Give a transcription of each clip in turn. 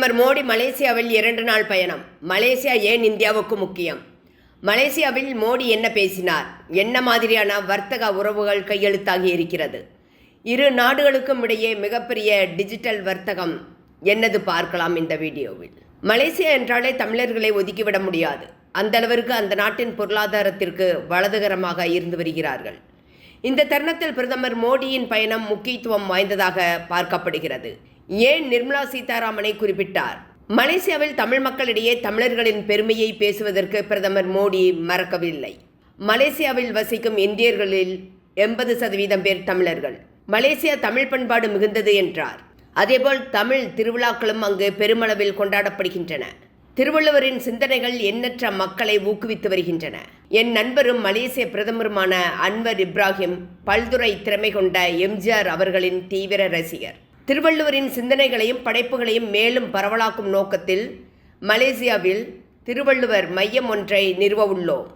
பிரதமர் மோடி மலேசியாவில் இரண்டு நாள் பயணம். மலேசியா ஏன் இந்தியாவுக்கு முக்கியம்? மலேசியாவில் மோடி என்ன பேசினார்? என்ன மாதிரியான வர்த்தக உறவுகள் கையெழுத்தாகி இருக்கிறது? இரு நாடுகளுக்கும் இடையே மிகப்பெரிய டிஜிட்டல் வர்த்தகம் என்னது பார்க்கலாம் இந்த வீடியோவில். மலேசியா என்றாலே தமிழர்களை ஒதுக்கிவிட முடியாது. அந்த அளவிற்கு அந்த நாட்டின் பொருளாதாரத்திற்கு வலதுகரமாக இருந்து வருகிறார்கள். இந்த தருணத்தில் பிரதமர் மோடியின் பயணம் முக்கியத்துவம் வாய்ந்ததாக பார்க்கப்படுகிறது. ஏன் நிர்மலா சீதாராமனை குறிப்பிட்டார்? மலேசியாவில் தமிழ் மக்களிடையே தமிழர்களின் பெருமையை பேசுவதற்கு பிரதமர் மோடி மறக்கவில்லை. மலேசியாவில் வசிக்கும் இந்தியர்களில் எண்பது சதவீதம் பேர் தமிழர்கள். மலேசியா தமிழ் பண்பாடு மிகுந்தது என்றார். அதேபோல் தமிழ் திருவிழாக்களும் அங்கு பெருமளவில் கொண்டாடப்படுகின்றன. திருவள்ளுவரின் சிந்தனைகள் எண்ணற்ற மக்களை ஊக்குவித்து வருகின்றன. என் நண்பரும் மலேசிய பிரதமருமான அன்வர் இப்ராஹிம் பல்துறை திறமை கொண்ட எம்ஜிஆர் அவர்களின் தீவிர ரசிகர். திருவள்ளுவரின் சிந்தனைகளையும் படைப்புகளையும் மேலும் பரவலாக்கும் நோக்கத்தில் மலேசியாவில் திருவள்ளுவர் மையம் ஒன்றை நிறுவ உள்ளோம்.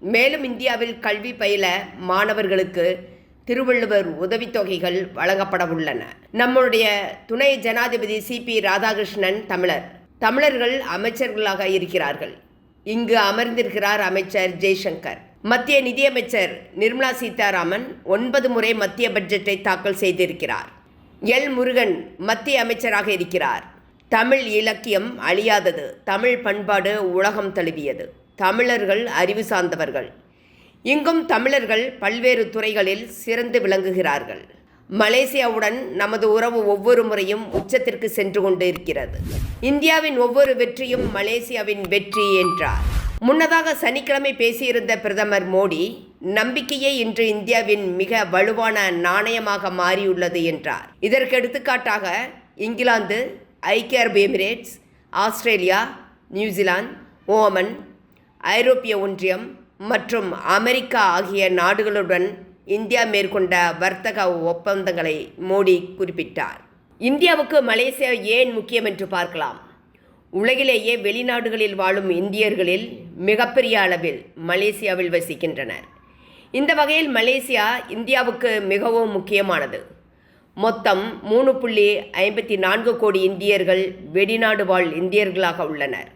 மேலும் இந்தியாவில் கல்வி பயில மாணவர்களுக்கு திருவள்ளுவர் உதவித்தொகைகள் வழங்கப்பட உள்ளன. நம்முடைய துணை ஜனாதிபதி சிபி ராதாகிருஷ்ணன் தமிழர். தமிழர்கள் அமைச்சர்களாக இருக்கிறார்கள். இங்கு அமர்ந்திருக்கிறார் அமைச்சர் ஜெய்சங்கர். மத்திய நிதியமைச்சர் நிர்மலா சீதாராமன் ஒன்பது முறை மத்திய பட்ஜெட்டை தாக்கல் செய்திருக்கிறார். எல் முருகன் மத்திய அமைச்சராக இருக்கிறார். தமிழ் இலக்கியம் அழியாதது. தமிழ் பண்பாடு உலகம் தழுவியது. தமிழர்கள் அறிவு சார்ந்தவர்கள். இங்கும் தமிழர்கள் பல்வேறு துறைகளில் சிறந்து விளங்குகிறார்கள். மலேசியாவுடன் நமது உறவு ஒவ்வொரு முறையும் உச்சத்திற்கு சென்று கொண்டு இருக்கிறது இந்தியாவின் ஒவ்வொரு வெற்றியும் மலேசியாவின் வெற்றி என்றார். முன்னதாக சனிக்கிழமை பேசியிருந்த பிரதமர் மோடி நம்பிக்கையே இன்று இந்தியாவின் மிக வலுவான நாணயமாக மாறியுள்ளது என்றார். இதற்கு எடுத்துக்காட்டாக இங்கிலாந்து ஐக்கிய அரபு எமிரேட்ஸ் ஆஸ்திரேலியா நியூசிலாந்து ஓமன் ஐரோப்பிய ஒன்றியம் மற்றும் அமெரிக்கா ஆகிய நாடுகளுடன் இந்தியா மேற்கொண்ட வர்த்தக ஒப்பந்தங்களை மோடி குறிப்பிட்டார். இந்தியாவுக்கு மலேசியா ஏன் முக்கியம் என்று பார்க்கலாம். உலகிலேயே வெளிநாடுகளில் வாழும் இந்தியர்களில் மிகப்பெரிய அளவில் மலேசியாவில் வசிக்கின்றனர். இந்த வகையில் மலேசியா இந்தியாவுக்கு மிகவும் முக்கியமானது. மொத்தம் மூணு புள்ளி ஐம்பத்தி நான்கு கோடி இந்தியர்கள் வெளிநாடு வாழ் இந்தியர்களாக உள்ளனர்.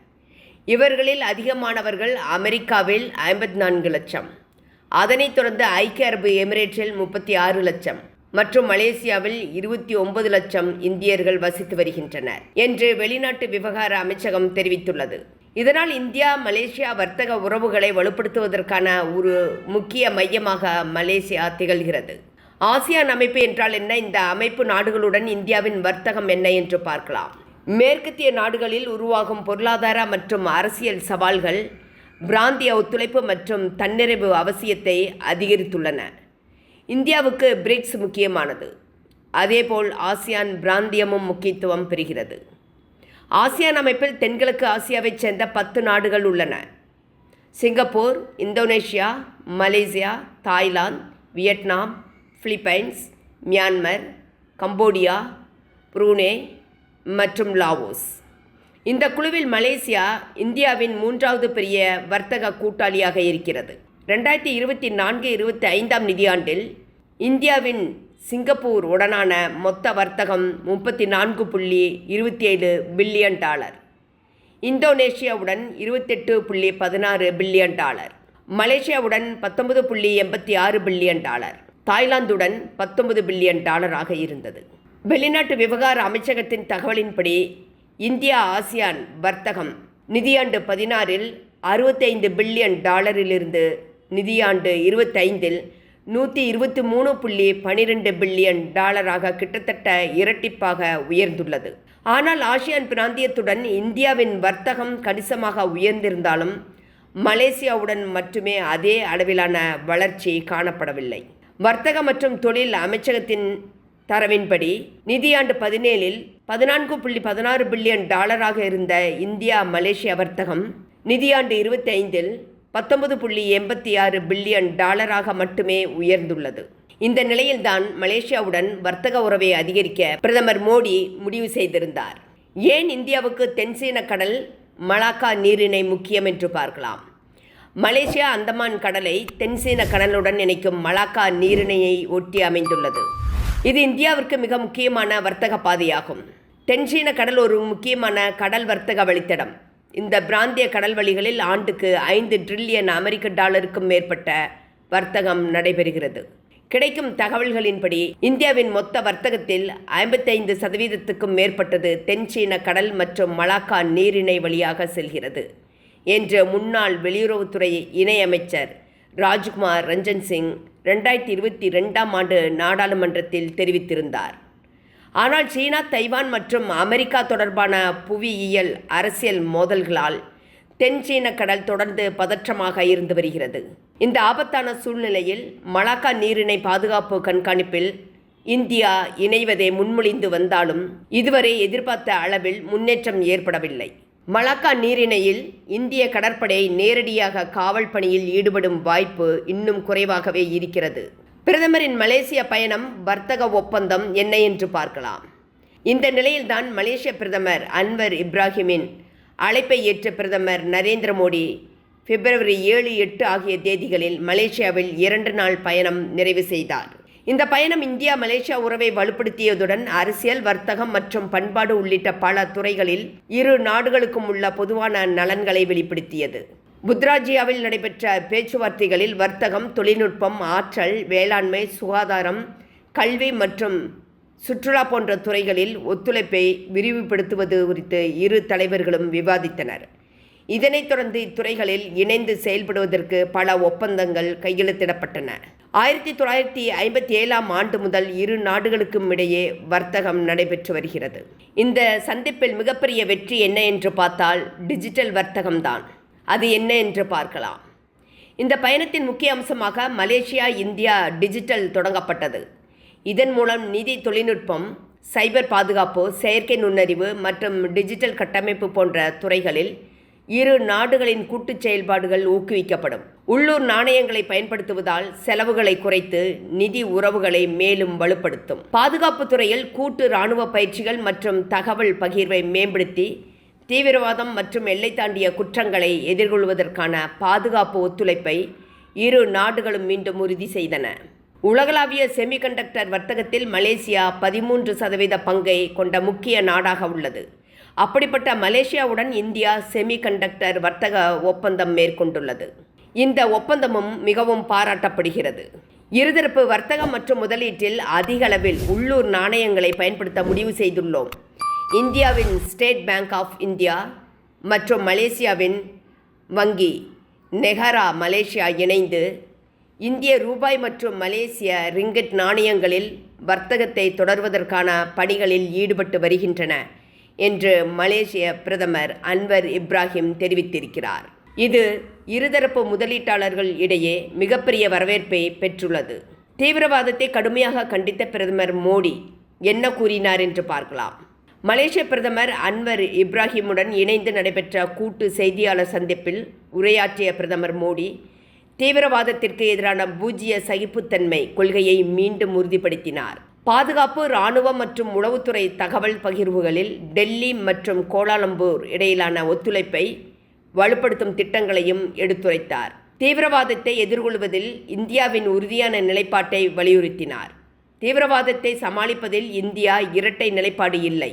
இவர்களில் அதிகமானவர்கள் அமெரிக்காவில் ஐம்பத்தி நான்கு லட்சம். அதனைத் தொடர்ந்து ஐக்கிய அரபு எமிரேட்ஸில் முப்பத்தி ஆறு லட்சம் மற்றும் மலேசியாவில் இருபத்தி ஒன்பது லட்சம் இந்தியர்கள் வசித்து வருகின்றனர் என்று வெளிநாட்டு விவகார அமைச்சகம் தெரிவித்துள்ளது. இதனால் இந்தியா மலேசியா வர்த்தக உறவுகளை வலுப்படுத்துவதற்கான ஒரு முக்கிய மையமாக மலேசியா திகழ்கிறது. ஆசியான் அமைப்பு என்றால் என்ன? இந்த அமைப்பு நாடுகளுடன் இந்தியாவின் வர்த்தகம் என்ன என்று பார்க்கலாம். மேற்கத்திய நாடுகளில் உருவாகும் பொருளாதார மற்றும் அரசியல் சவால்கள் பிராந்திய ஒத்துழைப்பு மற்றும் தன்னிறைவு அவசியத்தை அதிகரித்துள்ளன. இந்தியாவுக்கு பிரிக்ஸ் முக்கியமானது. அதேபோல் ஆசியான் பிராந்தியமும் முக்கியத்துவம் பெறுகிறது. ஆசியான் அமைப்பில் தென்கிழக்கு ஆசியாவைச் சேர்ந்த பத்து நாடுகள் உள்ளன. Singapore Indonesia Malaysia Thailand Vietnam Philippines Myanmar Cambodia Brunei மற்றும் லாவோஸ். இந்த குழுவில் மலேசியா இந்தியாவின் மூன்றாவது பெரிய வர்த்தக கூட்டாளியாக இருக்கிறது. ரெண்டாயிரத்தி இருபத்தி நான்கு இருபத்தி ஐந்தாம் நிதியாண்டில் இந்தியாவின் சிங்கப்பூர் உடனான மொத்த வர்த்தகம் முப்பத்தி நான்கு புள்ளி இருபத்தி ஏழு பில்லியன் டாலர். இந்தோனேஷியாவுடன் இருபத்தெட்டு புள்ளி பதினாறு பில்லியன் டாலர். மலேசியாவுடன் பத்தொன்பது புள்ளி எண்பத்தி ஆறு பில்லியன் டாலர். தாய்லாந்துடன் பத்தொன்பது பில்லியன் டாலராக இருந்தது. வெளிநாட்டு விவகார அமைச்சகத்தின் தகவலின்படி இந்தியா ஆசியான் வர்த்தகம். நிதியாண்டு பதினாறில் அறுபத்தைந்து பில்லியன் டாலரிலிருந்து நிதியாண்டு இருபத்தைந்தில் நூற்றி இருபத்தி மூணு புள்ளி பனிரெண்டு பில்லியன் டாலராக கிட்டத்தட்ட இரட்டிப்பாக உயர்ந்துள்ளது. ஆனால் ஆசியான் பிராந்தியத்துடன் இந்தியாவின் வர்த்தகம் கணிசமாக உயர்ந்திருந்தாலும் மலேசியாவுடன் மட்டுமே அதே அளவிலான வளர்ச்சி காணப்படவில்லை. வர்த்தக மற்றும் தொழில் அமைச்சகத்தின் தரவின்படி நிதியாண்டு பதினேழில் பதினான்கு புள்ளி பதினாறு பில்லியன் டாலராக இருந்த இந்தியா மலேசியா வர்த்தகம் நிதியாண்டு இருபத்தி ஐந்தில் பத்தொன்பது புள்ளி எண்பத்தி ஆறு பில்லியன் டாலராக மட்டுமே உயர்ந்துள்ளது. இந்த நிலையில்தான் மலேசியாவுடன் வர்த்தக உறவை அதிகரிக்க பிரதமர் மோடி முடிவு செய்திருந்தார். ஏன் இந்தியாவுக்கு தென்சீன கடல் மலாக்கா நீரிணை முக்கியம் என்று பார்க்கலாம். மலேசியா அந்தமான் கடலை தென்சீன கடலுடன் இணைக்கும் மலாக்கா நீரிணையை ஒட்டி அமைந்துள்ளது. இது இந்தியாவிற்கு மிக முக்கியமான வர்த்தக பாதையாகும். தென்சீன கடல் ஒரு முக்கியமான கடல் வர்த்தக வழித்தடம். இந்த பிராந்திய கடல் வழிகளில் ஆண்டுக்கு ஐந்து ட்ரில்லியன் அமெரிக்க டாலருக்கும் மேற்பட்ட வர்த்தகம் நடைபெறுகிறது. கிடைக்கும் தகவல்களின்படி இந்தியாவின் மொத்த வர்த்தகத்தில் ஐம்பத்தைந்து சதவீதத்துக்கும் மேற்பட்டது தென்சீன கடல் மற்றும் மலாக்கா நீரிணை வழியாக செல்கிறது என்று முன்னாள் வெளியுறவுத்துறை இணையமைச்சர் ராஜ்குமார் ரஞ்சன் சிங் ரெண்டாயிரத்தி இருபத்தி ரெண்டாம் ஆண்டு நாடாளுமன்றத்தில் தெரிவித்திருந்தார். ஆனால் சீனா தைவான் மற்றும் அமெரிக்கா தொடர்பான புவியியல் அரசியல் மோதல்களால் தென் சீன கடல் தொடர்ந்து பதற்றமாக இருந்து வருகிறது. இந்த ஆபத்தான சூழ்நிலையில் மலாக்கா நீரிணை பாதுகாப்பு கண்காணிப்பில் இந்தியா இணைவதை முன்மொழிந்து வந்தாலும் இதுவரை எதிர்பார்த்த அளவில் முன்னேற்றம் ஏற்படவில்லை. மலாக்கா நீரிணையில் இந்திய கடற்படை நேரடியாக காவல் பணியில் ஈடுபடும் வாய்ப்பு இன்னும் குறைவாகவே இருக்கிறது. பிரதமரின் மலேசிய பயணம் வர்த்தக ஒப்பந்தம் என்ன என்று பார்க்கலாம். இந்த நிலையில்தான் மலேசிய பிரதமர் அன்வர் இப்ராஹிமின் அழைப்பை ஏற்ற பிரதமர் நரேந்திர மோடி பிப்ரவரி ஏழு எட்டு ஆகிய தேதிகளில் மலேசியாவில் இரண்டு நாள் பயணம் நிறைவு செய்தார். இந்த பயணம் இந்தியா மலேசியா உறவை வலுப்படுத்தியதுடன் அரசியல் வர்த்தகம் மற்றும் பண்பாடு உள்ளிட்ட பல துறைகளில் இரு நாடுகளுக்கும் உள்ள பொதுவான நலன்களை வெளிப்படுத்தியது. புத்ராஜியாவில் நடைபெற்ற பேச்சுவார்த்தைகளில் வர்த்தகம் தொழில்நுட்பம் ஆற்றல் வேளாண்மை சுகாதாரம் கல்வி மற்றும் சுற்றுலா போன்ற துறைகளில் ஒத்துழைப்பை விரிவுபடுத்துவது குறித்து இரு தலைவர்களும் விவாதித்தனர். இதனைத் தொடர்ந்து இத்துறைகளில் இணைந்து செயல்படுவதற்கு பல ஒப்பந்தங்கள் கையெழுத்திடப்பட்டன. ஆயிரத்தி தொள்ளாயிரத்தி ஐம்பத்தி ஏழாம் ஆண்டு முதல் இரு நாடுகளுக்கும் இடையே வர்த்தகம் நடைபெற்று வருகிறது. இந்த சந்திப்பில் மிகப்பெரிய வெற்றி என்ன என்று பார்த்தால் டிஜிட்டல் வர்த்தகம்தான். அது என்ன என்று பார்க்கலாம். இந்த பயணத்தின் முக்கிய அம்சமாக மலேசியா இந்தியா டிஜிட்டல் தொடங்கப்பட்டது. இதன் மூலம் நிதி தொழில்நுட்பம் சைபர் பாதுகாப்பு செயற்கை நுண்ணறிவு மற்றும் டிஜிட்டல் கட்டமைப்பு போன்ற துறைகளில் இரு நாடுகளின் கூட்டுச் செயல்பாடுகள் ஊக்குவிக்கப்படும். உள்ளூர் நாணயங்களை பயன்படுத்துவதால் செலவுகளை குறைத்து நிதி உறவுகளை மேலும் வலுப்படுத்தும். பாதுகாப்பு துறையில் கூட்டு இராணுவ பயிற்சிகள் மற்றும் தகவல் பகிர்வை மேம்படுத்தி தீவிரவாதம் மற்றும் எல்லை தாண்டிய குற்றங்களை எதிர்கொள்வதற்கான பாதுகாப்பு ஒத்துழைப்பை இரு நாடுகளும் மீண்டும் உறுதி செய்தன. உலகளாவிய செமிகண்டக்டர் வர்த்தகத்தில் மலேசியா பதிமூன்று சதவீத பங்கை கொண்ட முக்கிய நாடாக உள்ளது. அப்படிப்பட்ட மலேசியாவுடன் இந்தியா செமிகண்டக்டர் வர்த்தக ஒப்பந்தம் மேற்கொண்டுள்ளது. இந்த ஒப்பந்தமும் மிகவும் பாராட்டப்படுகிறது. இருதரப்பு வர்த்தகம் மற்றும் முதலீட்டில் அதிகளவில் உள்ளூர் நாணயங்களை பயன்படுத்த முடிவு செய்துள்ளோம். இந்தியாவின் ஸ்டேட் பேங்க் ஆஃப் இந்தியா மற்றும் மலேசியாவின் வங்கி நெஹரா மலேசியா இணைந்து இந்திய ரூபாய் மற்றும் மலேசிய ரிங்கட் நாணயங்களில் வர்த்தகத்தை தொடர்வதற்கான பணிகளில் ஈடுபட்டு வருகின்றன. என்று மலேசிய பிரதமர் அன்வர் இப்ராஹிம் தெரிவித்திருக்கிறார். இது இருதரப்பு முதலீட்டாளர்கள் இடையே மிகப்பெரிய வரவேற்பை பெற்றுள்ளது. தீவிரவாதத்தை கடுமையாக கண்டித்த பிரதமர் மோடி என்ன கூறினார் என்று பார்க்கலாம். மலேசிய பிரதமர் அன்வர் இப்ராஹிமுடன் இணைந்து நடைபெற்ற கூட்டு செய்தியாளர் சந்திப்பில் உரையாற்றிய பிரதமர் மோடி தீவிரவாதத்திற்கு எதிரான பூஜ்ய சகிப்புத்தன்மை கொள்கையை மீண்டும் உறுதிப்படுத்தினார். பாதுகாப்பு இராணுவம் மற்றும் உளவுத்துறை தகவல் பகிர்வுகளில் டெல்லி மற்றும் கோலாலம்பூர் இடையிலான ஒத்துழைப்பை வலுப்படுத்தும் திட்டங்களையும் எடுத்துரைத்தார். தீவிரவாதத்தை எதிர்கொள்வதில் இந்தியாவின் உறுதியான நிலைப்பாட்டை வலியுறுத்தினார். தீவிரவாதத்தை சமாளிப்பதில் இந்தியா இரட்டை நிலைப்பாடு இல்லை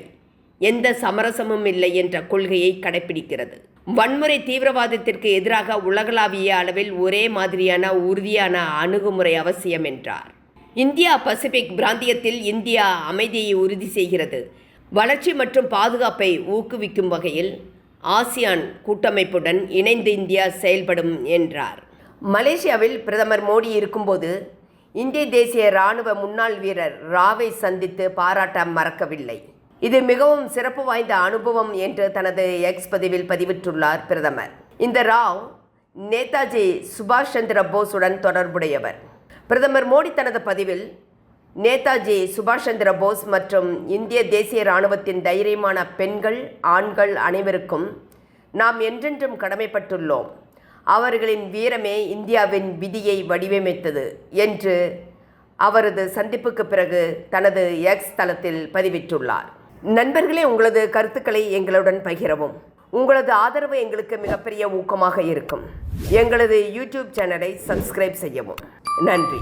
எந்த சமரசமும் இல்லை என்ற கொள்கையை கடைபிடிக்கிறது வன்முறை தீவிரவாதத்திற்கு எதிராக உலகளாவிய அளவில் ஒரே மாதிரியான உறுதியான அணுகுமுறை அவசியம் என்றார். இந்தியா பசிபிக் பிராந்தியத்தில் இந்தியா அமைதியை உறுதி செய்கிறது. வளர்ச்சி மற்றும் பாதுகாப்பை ஊக்குவிக்கும் வகையில் ஆசியான் கூட்டமைப்புடன் இணைந்து இந்தியா செயல்படும் என்றார். மலேசியாவில் பிரதமர் மோடி இருக்கும்போது இந்திய தேசிய இராணுவ முன்னாள் வீரர் ராவை சந்தித்து பாராட்ட மறக்கவில்லை. இது மிகவும் சிறப்பு வாய்ந்த அனுபவம் என்று தனது எக்ஸ் பதிவில் பதிவிட்டுள்ளார் பிரதமர். இந்த ராவ் நேதாஜி சுபாஷ் சந்திர போஸுடன் தொடர்புடையவர். பிரதமர் மோடி தனது பதிவில் நேதாஜி சுபாஷ் சந்திர போஸ் மற்றும் இந்திய தேசிய இராணுவத்தின் தைரியமான பெண்கள் ஆண்கள் அனைவருக்கும் நாம் என்றென்றும் கடமைப்பட்டுள்ளோம். அவர்களின் வீரமே இந்தியாவின் விதியை வடிவமைத்தது என்று அவரது சந்திப்புக்கு பிறகு தனது எக்ஸ் தளத்தில் பதிவிட்டுள்ளார். நண்பர்களே உங்களது கருத்துக்களை எங்களுடன் பகிரவும். உங்களது ஆதரவு எங்களுக்கு மிகப்பெரிய ஊக்கமாக இருக்கும். எங்களது யூடியூப் சேனலை சப்ஸ்கிரைப் செய்யவும். நன்றி.